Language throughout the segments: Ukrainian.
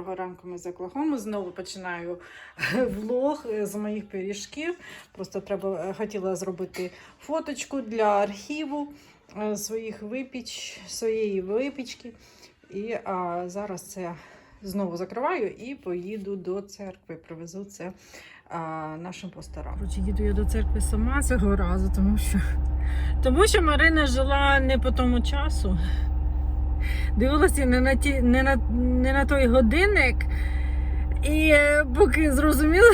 Доброго ранку, ми з Оклахоми. Знову починаю влог з моїх пиріжків. Просто треба е, хотіла зробити фоточку для архіву е, своїх випіч, своєї випічки. І а, зараз це знову закриваю і поїду до церкви. Привезу це а, нашим пасторам. Коротше, їду я до церкви сама цього разу, тому що, тому що Марина жила не по тому часу. Дивилася не на ті, не на, не на той годинник. І е, поки зрозуміла,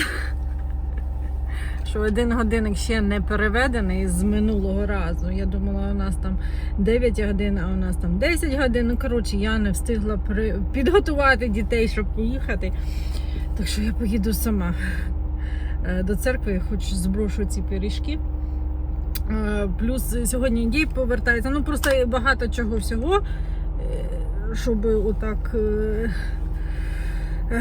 що один годинник ще не переведений з минулого разу. Я думала, у нас там 9 годин, а у нас там 10 годин. Ну, коротше, я не встигла при... підготувати дітей, щоб поїхати. Так що я поїду сама Е, до церкви, хоч зброшу ці пиріжки. Е, Плюс сьогодні дій повертається. Ну просто багато чого всього, щоб отак е,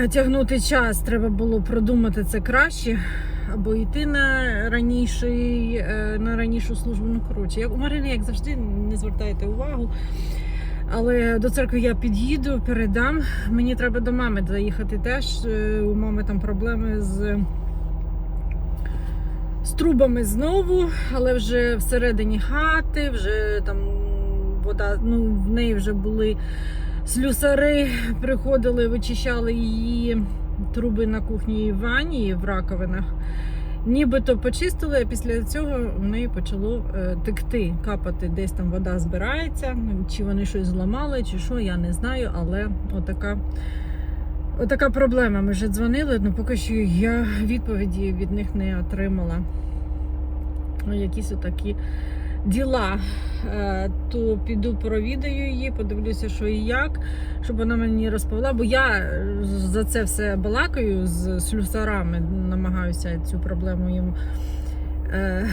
тягнути час, треба було продумати це краще. Або йти на раніший, е, на ранішу службу. Ну, коротше, як у Марини, як завжди, не звертайте увагу. Але до церкви я під'їду, передам. Мені треба до мами заїхати теж. Е, У мами там проблеми з з трубами знову, але вже всередині хати, вже там вода, ну в неї вже були слюсари, приходили, вичищали її труби на кухні і ванні в раковинах. Нібито почистили, а після цього в неї почало е, текти, капати, десь там вода збирається. Чи вони щось зламали, чи що, я не знаю, але отака. Отака проблема. Ми вже дзвонили, але поки що я відповіді від них не отримала. Ну, Якісь отакі діла. Е, То піду провідаю її, подивлюся, що і як, щоб вона мені розповіла, бо я за це все балакаю з слюсарами, намагаюся цю проблему їм. е,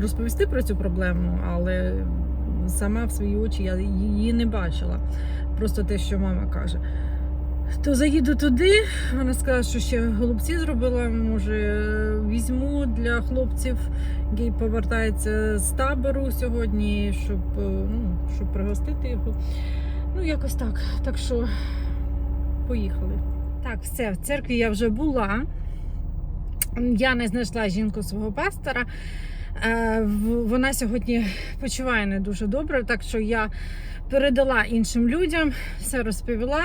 Розповісти про цю проблему, але сама в свої очі я її не бачила. Просто те, що мама каже. То заїду туди. Вона сказала, що ще голубці зробила. Може, візьму для хлопців, який повертається з табору сьогодні, щоб, е, ну, щоб пригостити його. Ну, якось так. Так що поїхали. Так, все, в церкві я вже була. Я не знайшла жінку свого пастора. Е, Вона сьогодні почуває не дуже добре, так що я передала іншим людям, все розповіла.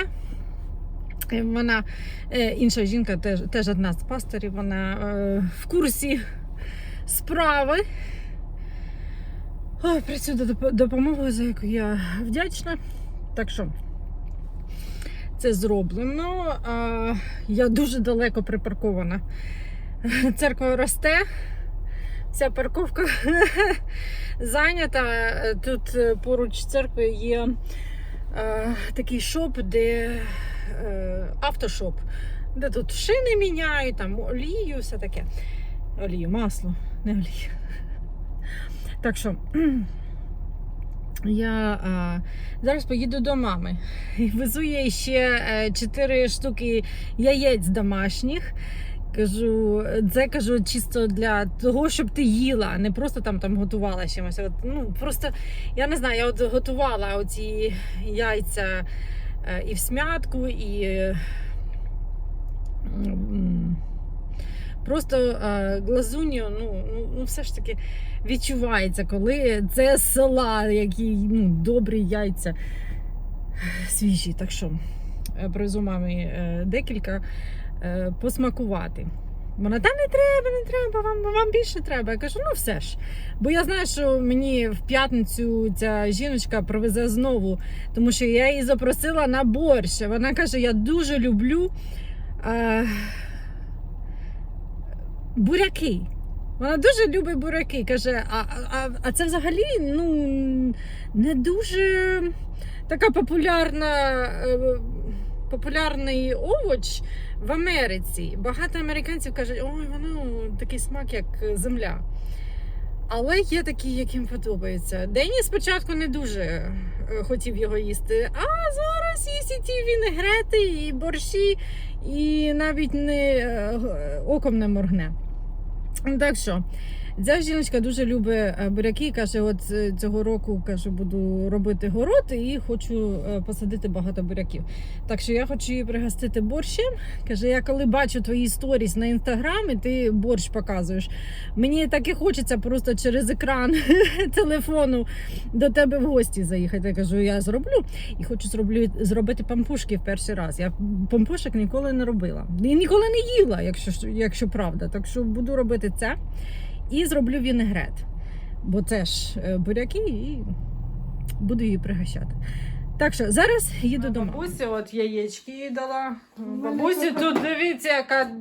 Вона е, інша жінка, теж, теж одна з пасторів, вона е, в курсі справи. Доп- допомогою, за яку я вдячна. Так що це зроблено. Я дуже далеко припаркована. Церква росте. Ця парковка зайнята. Тут е, поруч церкви є такий шоп, де е, автошоп, де тут шини міняють, там олію, все таке. Олію, масло, не олію. Так що я е, зараз поїду до мами. І Везу їй ще 4 штуки яєць домашніх. Кажу, це кажу чисто для того, щоб ти їла, а не просто там, там готувала чимось. От, ну, просто я не знаю, я от готувала оці яйця е, і в смятку, і просто е, глазунью, ну, ну, ну все ж таки відчувається, коли це села, які ну, добрі яйця свіжі. Так що е, привезу мамі декілька посмакувати. Вона, та не треба, не треба, вам, вам більше треба. Я кажу, ну все ж. Бо я знаю, що мені в п'ятницю ця жіночка привезе знову, тому що я її запросила на борщ. Вона каже, я дуже люблю е, буряки. Вона дуже любить буряки. Каже, а, а, а це взагалі ну, не дуже така популярна. е, Популярний овоч в Америці. Багато американців кажуть, ой, воно такий смак, як земля. Але є такі, яким подобається. Дені спочатку не дуже е, хотів його їсти, а зараз їсть і ті вінегрети, і борщі, і навіть не е, оком не моргне. Так що, Ця дуже любить е, буряки. Каже, от е, цього року каже, буду робити город і хочу е, посадити багато буряків. Так що я хочу її пригостити борщем. Каже, я коли бачу твої сторіс на інстаграмі, ти борщ показуєш. Мені так і хочеться просто через екран телефону до тебе в гості заїхати. Я кажу, я зроблю і хочу зроблю, зробити пампушки в перший раз. Я пампушок ніколи не робила. І ніколи не їла, якщо, якщо правда. Так що буду робити це. І зроблю вінегрет. Бо це ж е, буряки і буду її пригощати. Так що зараз їду до бабусі, от яєчки їй дала. Бабусі, тут дивіться, яка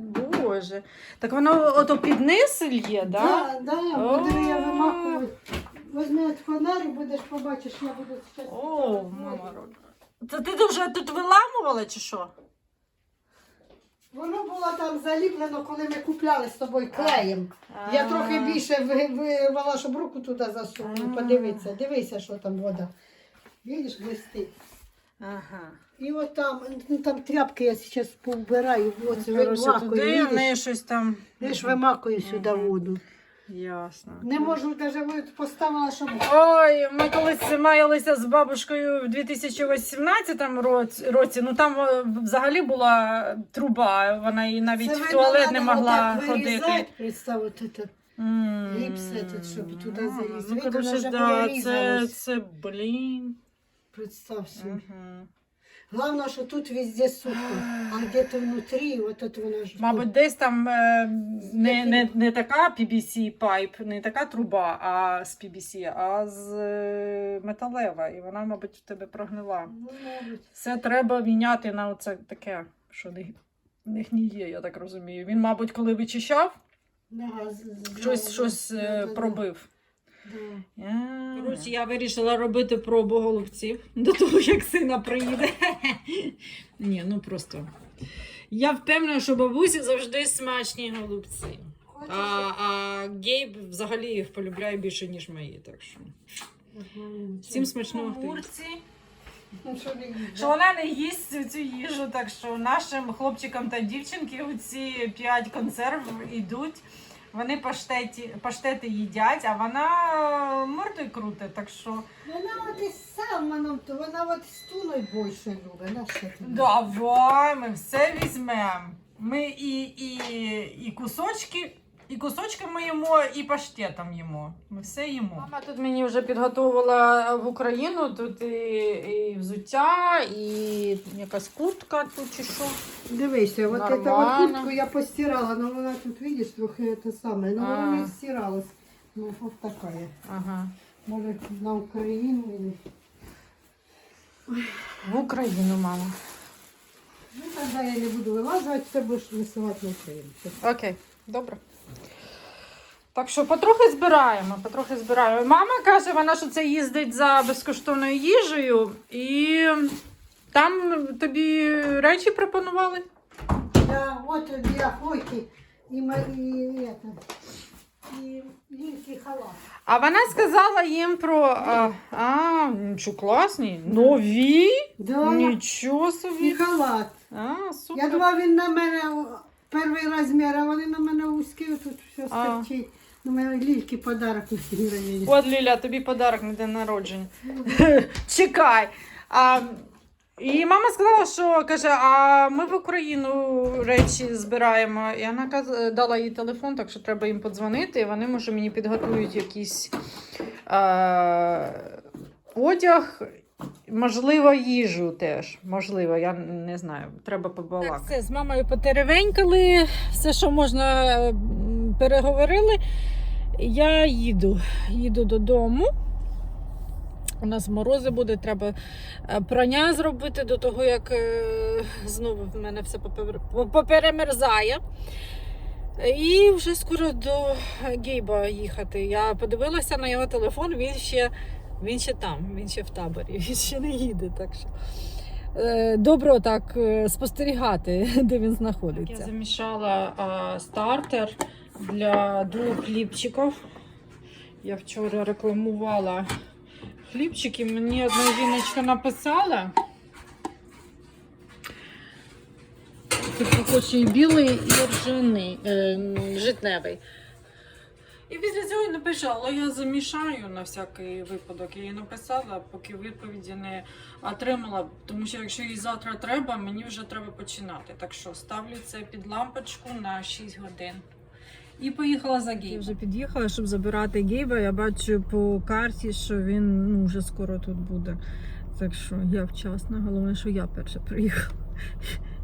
боже. Так воно ото під низ лє, да? Да, да, О. я вимахувати. Возьми от фонарик, будеш побачиш, я буду зараз. О, мама родна. Це ти вже тут виламувала чи що? Воно було там заліплено, коли ми купляли з тобою клеєм. Я А. трохи більше ви- вирвала, щоб руку туди засунула. А. Подивися, дивися, що там вода. Видиш, блистить. Ага. І от там, ну там тряпки я зараз повбираю, оце Коротше, вимакую, туди видиш? неї щось там. Я ж вимакую сюди воду. Ясно. Не можу навіть поставила, щоб Ой, ми колись маялися з бабушкою в 2018 році, році. Ну там е, взагалі була труба, вона і навіть Це в туалет не могла ходити. вирізати, Представ, от Гіпс этот, щоб туди залізти. Ну, коротше, да, це, це, блін. Представ собі. Мгм. Главное, що тут везде сухо, а где-то внутрі, от от вона ж. Мабуть, десь там е, не, не, не така PBC пайп, не така труба, а з PBC, а з е, металева. І вона, мабуть, в тебе прогнила. Ну, мабуть. Це треба міняти на оце таке, що не, не гніє, я так розумію. Він, мабуть, коли вичищав, Да, з- з- щось, да, щось да, е, да, пробив. Да. Коротше, я вирішила робити пробу голубців до того, як сина приїде. Ні, ну просто. Я впевнена, що бабусі завжди смачні голубці. А, а Гейб взагалі їх полюбляє більше, ніж мої. Так що. Всім смачного Мурці. Ну, що вона не їсть цю їжу, так що нашим хлопчикам та дівчинки ці п'ять консерв йдуть. Вони паштеті, паштети їдять, а вона е, мордою круте, так що Вона от і сам, вона от з туною більше любить. На що ти? давай ми все візьмемо. Ми і, і, і кусочки, і кусочки ми їмо, і паштетом їмо. Ми все їмо. Мама тут мені вже підготувала в Україну. Тут і, і взуття, і якась куртка тут чи що. Дивися, от эту Нормально. куртку я постирала, но вона тут, видиш, трохи це саме, но вона А. не стиралась. Ну, вот такая. Ага. Може, на Україну или... В Україну, мама. Ну, тогда я не буду вилажувати, все будеш висилати на Україну. Окей, добре. Так що потрохи збираємо, потрохи збираємо. Мама каже, вона що це їздить за безкоштовною їжею, і там тобі речі пропонували. Да, вот для Хойки и, ма- и это, халат. А вона сказала їм про. А, а нічого класні. Нові? Да, Нічого і халат. А, супер. Я думала, він на мене перший розмір, а вони на мене вузькі, тут все стерчить. На мене лільки подарок на день рождения. От Ліля, тобі подарок на день народження. Чекай. А, і мама сказала, що каже, а ми в Україну речі збираємо. І вона каз- дала їй телефон, так що треба їм подзвонити, і вони може мені підготують якийсь е, одяг. Можливо, їжу теж. Можливо, я не знаю. Треба побалакати. Так, все, з мамою потеревенькали, все, що можна, переговорили. Я їду. Їду додому. У нас морози буде, треба е, прання зробити до того, як е, знову в мене все поперемерзає. І вже скоро до Гейба їхати. Я подивилася на його телефон, він ще, він ще там, він ще в таборі, він ще не їде. Так що добре так е, спостерігати, де він знаходиться. Я замішала а, стартер для двох хлібчиків. Я вчора рекламувала хлібчики. Мені одна жіночка написала. Типу, хоче і білий, і ржаний, е, житневий. І після цього я напишу, але я замішаю на всякий випадок. Я їй написала, поки відповіді не отримала. Тому що якщо їй завтра треба, мені вже треба починати. Так що ставлю це під лампочку на 6 годин. І поїхала за Гейбом. Я вже під'їхала, щоб забирати Гейба. Я бачу по карті, що він ну, вже скоро тут буде. Так що я вчасно. Головне, що я перша приїхала.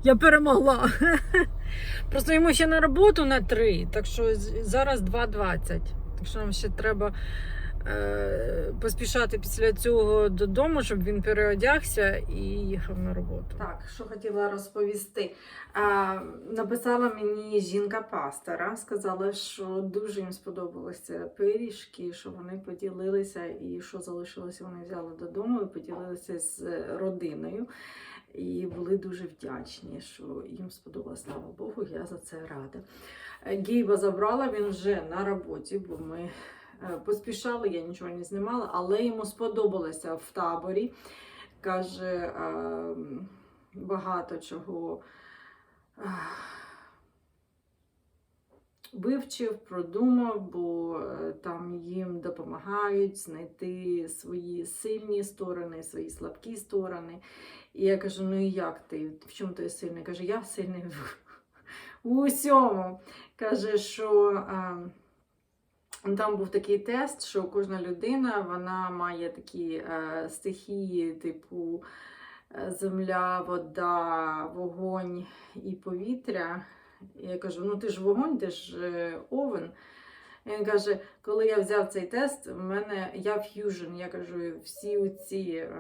Я перемогла. Просто йому ще на роботу на 3, так що зараз 2.20. Так що нам ще треба е, поспішати після цього додому, щоб він переодягся і їхав на роботу. Так, що хотіла розповісти. А, написала мені жінка пастора, сказала, що дуже їм сподобалися пиріжки, що вони поділилися і що залишилося, вони взяли додому і поділилися з родиною. І були дуже вдячні, що їм сподобалося. Слава Богу, я за це рада. Е, Гейба забрала, він вже на роботі, бо ми е, поспішали, я нічого не знімала, але йому сподобалося в таборі. Каже, е, багато чого е, вивчив, продумав, бо там їм допомагають знайти свої сильні сторони, свої слабкі сторони. І я кажу: ну і як ти? В чому ти сильний? Каже, я сильний в усьому. Каже, що. е, там був такий тест, що кожна людина вона має такі е, стихії, типу е, земля, вода, вогонь і повітря. І я кажу: ну ти ж вогонь, ти ж е, овен. І Він каже, коли я взяв цей тест, в мене я ф'южн. Я кажу, всі ці е,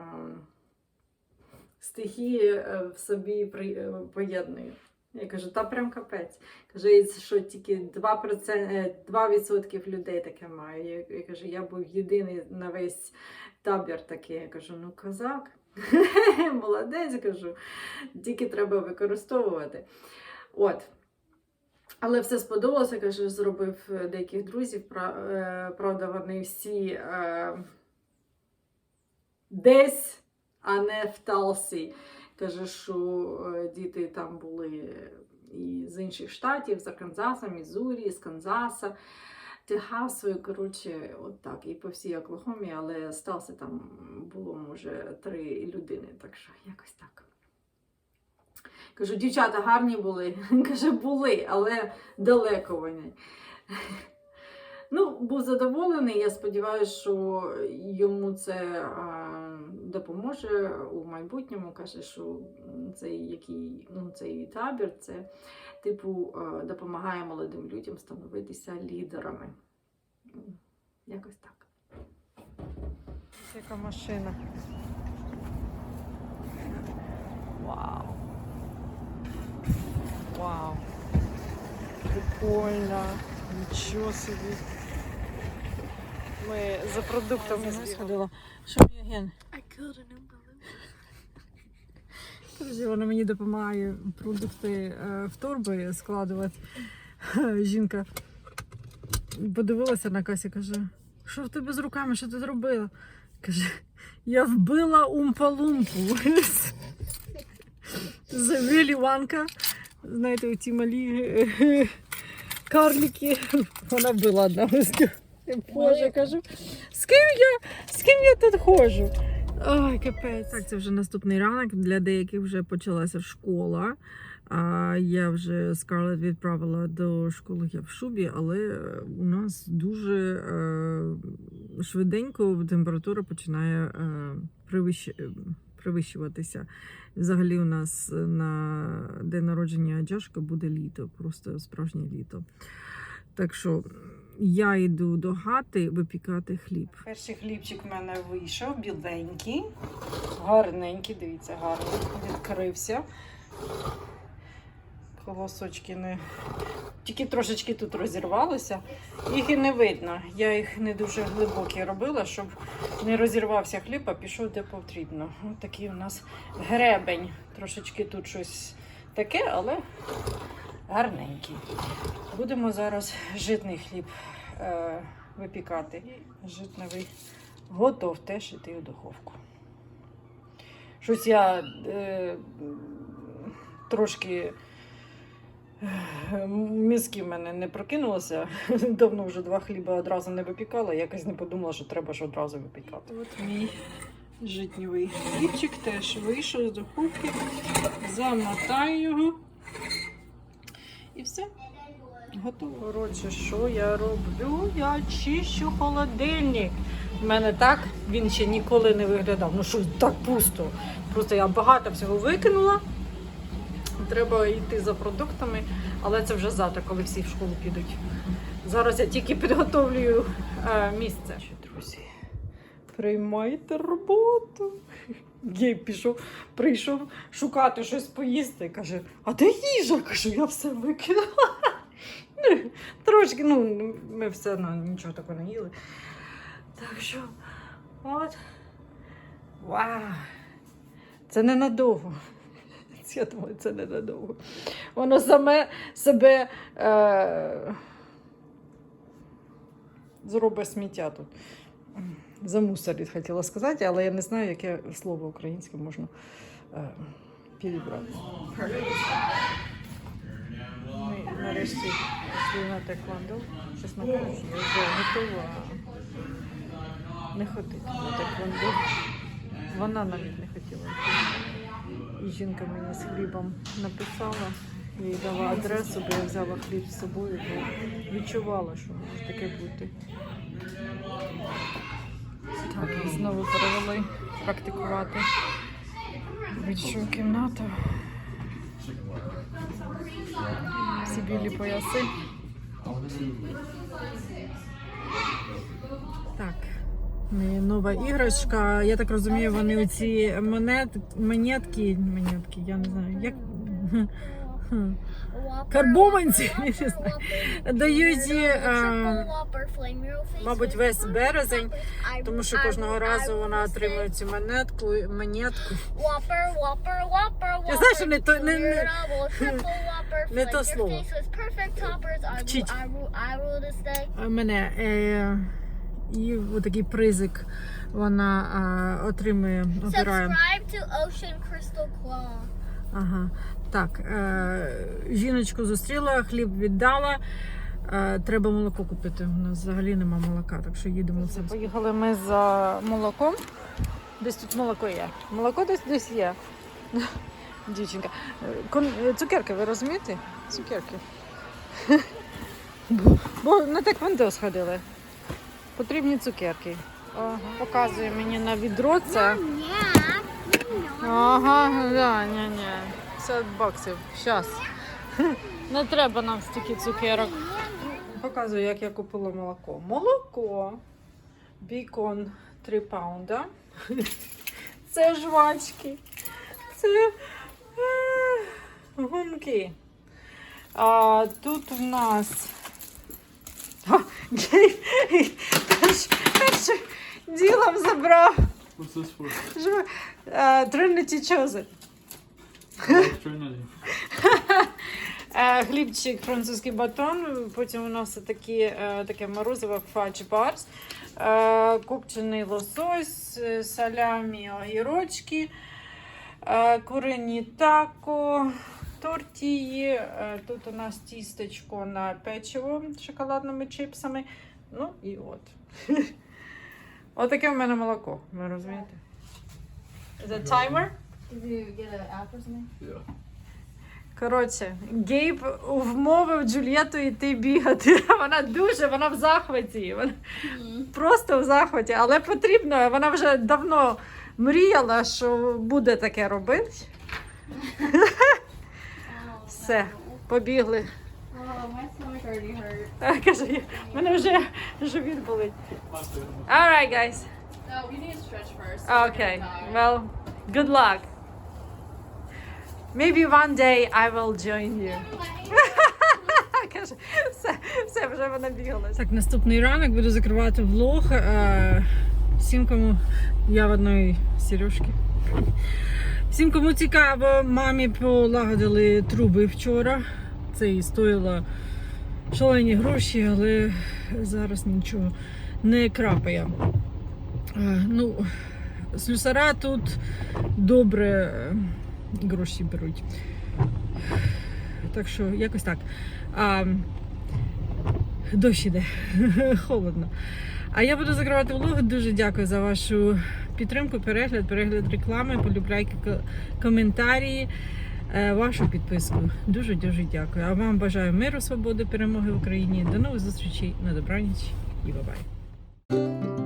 стихії е, в собі е, поєдную. Я кажу, та прям капець. Це що тільки 2%, е, 2% людей таке має. Я, я кажу, я був єдиний на весь табір такий. Я кажу, ну козак, молодець, кажу, тільки треба використовувати. От. Але все сподобалося, каже, зробив е, деяких друзів. Е, Правда, вони всі е, десь, а не в Талсі. Каже, що е, діти там були і з інших штатів, з Арканзаса, Мізурі, з Канзаса, Техасу, коротше, от так, і по всій Оклахомі, але стався там було, може, три людини, так що якось так. Кажу, дівчата гарні були. Каже, були, але далеко вони. Ну, був задоволений. Я сподіваюся, що йому це а, допоможе у майбутньому. Каже, що цей, який, ну, цей табір це типу допомагає молодим людям становитися лідерами. Якось так. Яка машина. Вау. Вау. Прикольно. Нічого собі. Ми за продуктами сходила. Що мені ген? Коротше, вона мені допомагає продукти е, в торби складувати. Жінка подивилася на касі, каже, що в тебе з руками, що ти зробила? Каже, я вбила умпа-лумпу. З Вілі Ванка. Знаєте, оті малі е, карлики. Вона вбила одного з. Боже, кажу, з ким я, з ким я тут ходжу? Ой, капець. Так, це вже наступний ранок. Для деяких вже почалася школа. А я вже Скарлет відправила до школи я в шубі, але у нас дуже е, швиденько температура починає е, е. Взагалі, у нас на день народження Джашка буде літо, просто справжнє літо. Так що я йду до хати випікати хліб. Перший хлібчик в мене вийшов, біленький, гарненький, дивіться, гарно відкрився. Колосочки не. Тільки трошечки тут розірвалося. Їх і не видно. Я їх не дуже глибокі робила, щоб не розірвався хліб, а пішов де потрібно. Ось такий у нас гребень. Трошечки тут щось таке, але гарненький. Будемо зараз житний хліб е, випікати. Житневий готов теж іти у духовку. Щось я е, трошки е, мізки в мене не прокинулося. Давно вже два хліба одразу не випікала. Якось не подумала, що треба ж одразу випікати. От мій житньовий хлібчик теж вийшов з духовки. Замотаю його. І все. Готово. Коротше, що я роблю? Я чищу холодильник. У мене так він ще ніколи не виглядав. Ну що так пусто. Просто я багато всього викинула. Треба йти за продуктами, але це вже завтра, коли всі в школу підуть. Зараз я тільки підготовлюю е, місце. Друзі, приймайте роботу. Гейб пішов, прийшов шукати щось поїсти. Каже, а де їжа? Кажу, я все викинула. Ну, Трошки, ну, ми все одно нічого такого не їли. Так що, от. Вау! Це ненадовго. Я думаю, це ненадовго. Воно саме себе е, зробить сміття тут. Замусорить, хотіла сказати, але я не знаю, яке слово українське можна е, підібрати. Ми нарешті пішли на теквондо. Чесно кажучи, я вже готова не ходити на теквондо. Вона навіть не хотіла. І жінка мені з хлібом написала, я їй дала адресу, бо я взяла хліб з собою, бо відчувала, що може таке бути. Так, знову перевели практикувати більшу кімнату. Всі білі пояси. Так. Нова іграшка. Я так розумію, вони оці монет, монетки, монетки, я не знаю, як. Карбованці. Дають, е, мабуть, весь березень, тому що кожного разу вона отримує цю монетку, монетку. Я знаю, що не то- не- не- не то слово. Вчіть. А мене е, і отакий призик вона е, отримує, обирає. Subscribe to Ocean Crystal Claw. Ага. Так, е, жіночку зустріла, хліб віддала. Е, треба молоко купити. У нас взагалі нема молока, так що їдемо це. Поїхали ми за молоком. Десь тут молоко є. Молоко десь десь є. Дівчинка. Кон... Цукерки, ви розумієте? Цукерки. Бо, на теквондо сходили. Потрібні цукерки. Ага. Показує мені на відро це. Ага, да, ні, ні. 50 баксів. Щас. Не треба нам стільки цукерок. Показую, як я купила молоко. Молоко. Бікон 3 паунда. Це жвачки. Це е, гумки. А тут в нас. Першим ділом забрав? Жу- е, Trinity Chosen. Trinity. Е, Хлібчик, французький батон. Потім у нас такі, е, таке морозиво фадж барс. Е, Копчений лосось, е, салямі, огірочки, е, курені тако, тортії. Е, Тут у нас тістечко на печиво з шоколадними чипсами. Ну і от. Отаке в мене молоко. Ви розумієте? Is it timer? Did you get an app or something? Yeah. Коротше, Гейб вмовив Джульєту йти бігати. Вона дуже, вона в захваті. Вона просто в захваті, але потрібно, вона вже давно мріяла, що буде таке робити. Все, побігли. My stomach already hurt. А, Каже, в мене вже живіт болить. Alright, guys. No, we need to stretch first. Okay. Well, good luck. Maybe one day I will join you. Каже, все, все, вже вона бігала. Так, наступний ранок буду закривати влог. Е, Всім, кому я в одної Сережки. Всім, кому цікаво, мамі полагодили труби вчора. Це і стоїло шалені гроші, але зараз нічого не крапає. Е, Ну, слюсара тут добре е, гроші беруть. Так що якось так. А, дощ іде, холодно. А я буду закривати влог. Дуже дякую за вашу підтримку, перегляд, перегляд реклами, полюбляйки, коментарі, е, вашу підписку. Дуже дуже дякую. А вам бажаю миру, свободи, перемоги в Україні. До нових зустрічей на добраніч і бабай.